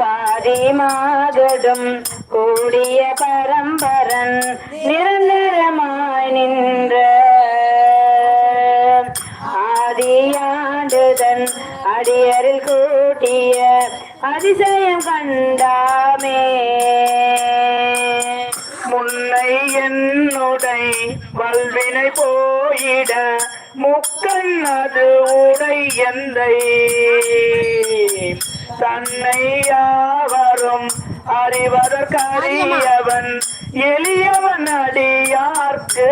பாதிமாகடும் கூடிய பரம்பரன் நிரந்தரமாய் நின்ற ஆதியாண்டுதன் அடியரில் கூட்டிய அதிசயம் கண்டாமே. முன்னை என்னுடை வல்வினை போயிட முக்கன் அது உடை எந்தை? தன்னை யாவரும் அறிவதற்கரியவன் எளியவன் அடியார்க்கு.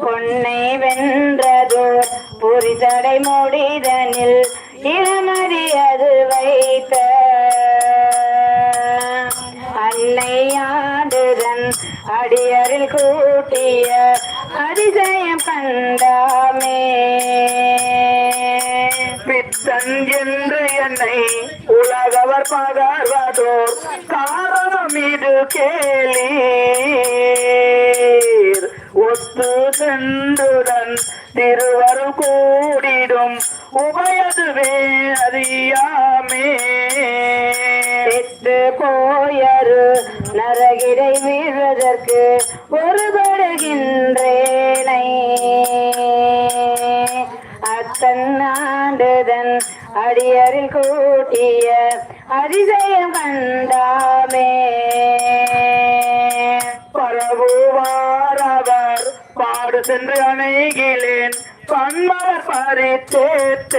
பொன்னை வென்றதோர் புரிதடை முடிதனில் இளமறியது வைத்த அன்னை ஆண்டுதன் அடியரில் கூட்டிய அதிசயம் கண்டாமே. உலகவர் பகர்வதோர் காரணம் இது கேளீர். ஒத்து சென்றுடன் திருவரு கூடிடும் உபயதுவே அறியாமே. செத்து போயரு நரகிடை வீழ்வதற்கு அத்தன் அடியரில் கூட்டிய அதிசயம் கண்டாமே. பரவுவாரவர் பாடு சென்று அணைகிலேன் பன்மலர் பறித்தேத்தேன்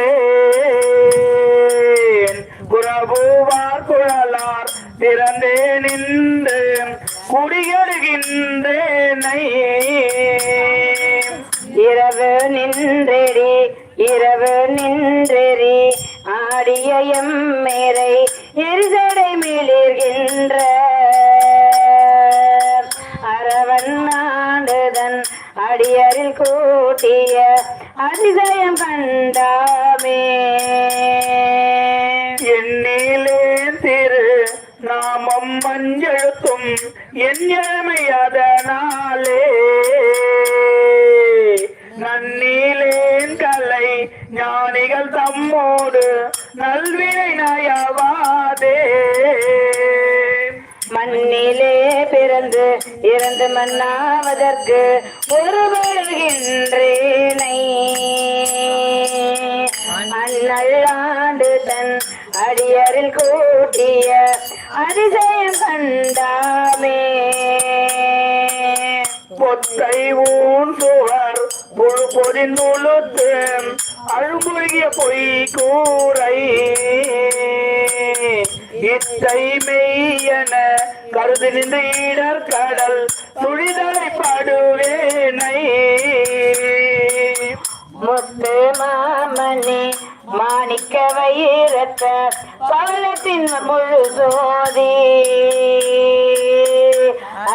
குரபுவார் குழலார் பிறந்தே நின்று குடியெடுகின்றேனை ஆடிய எம்மேரை எரிசடை மேலிருக்கின்ற அரவன் ஆண்டுதன் அடியரில் கூட்டிய அதிசயம் கண்டாமே. எண்ணிலே திரு நாமம் மஞ்செழுத்தும் என் இளமை நன்னிலேன் கலை ஞானிகள் தம்மோடு மண்ணிலே பிறந்து இறந்து மண்ணாவதற்கு ஒருவருகின்றேனை அந்நல்லாண்டு தன் அடியரில் கூட்டிய அதிசயம் கண்டாமே. பொத்தை ஊன் சுவர் புழு பொதிந்துழுத்து அழுமுழுகிய பொய் கூரை இத்தை மெய்யன கருதி நின்று ஈடர் கடல் துழிதலை பாடுவேனை முத்து மாமணி மாணிக்க வயிறத்த பவளத்தின் முழு சோதி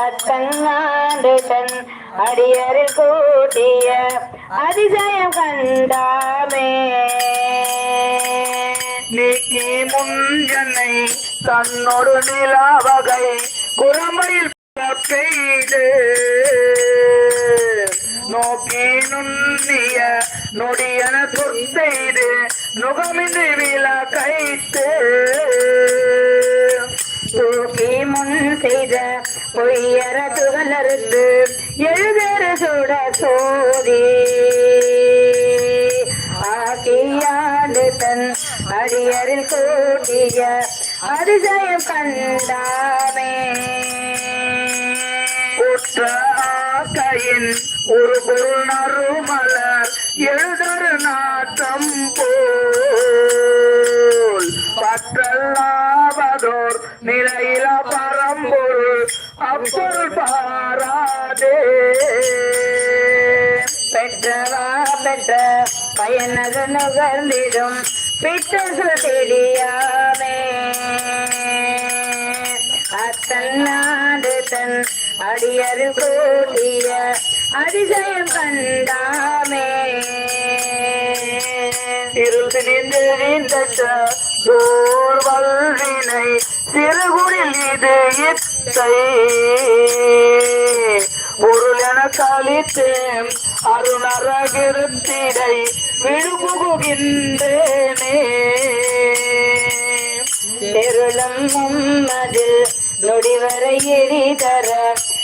அத்தன்னாண்டு தன் அடியரில் கூட்டிய அதிசயம் கண்டாமே. நீ முன்னை தன்னொரு நிலாவகை குரமையில் பெய்து. நோக்கி நுண்ணிய நொடியன சொற்செய்து நுகமின்றி விளக்கைத்து தூக்கி முன் செய்த பொய்யர துகளருந்து எழுதர சுட சோதி. ஆக்கியாண்டு தன் அடியரில் கூட்டிய அதிசயம் கண்டாமே. உற்ற ஒரு பொருள் நறுமலர் எழுதரு நாட்டம் போல். பற்றல்லாவதோர் நிலையில பரம்பொருள் அப்பொருள் பாராதே. பெற்றவா பெற்ற பயனது நுகர்ந்திடும். பித்தசு தெரியாமே அத்தன்னாடு தன் அடியரில் கூடிய அதிசயம் கண்டாமே. இருள் திணிந்த வல்வினை சிறுகுறில் இது இத்தை பொருள் என கழித்து அருணரகிருத்திடை விழுபுகின்றேனே தெருளம் மதில் நொடிவரை எரிதர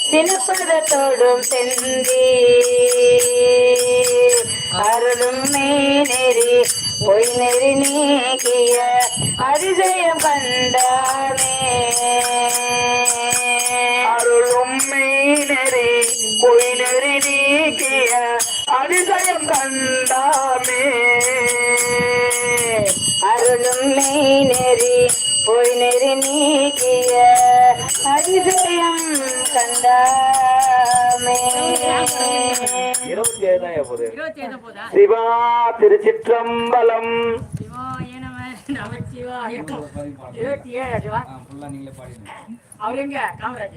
சினப்பதத்தோடும் செந்தி அருளும் மேனெறி பொய் நெறி நீக்கிய அதிசயம் கண்டாமே அருளும் மெய்நெறி பொய் நெறி நீக்கிய அதிசயம் கண்டாமே அருளும் மெய் நெறி பொய் நெறி நீக்கிய அதிசயம் கண்டாமே சிவா திருச்சிற்றம்பலம். அவர் எங்க? காமராஜ்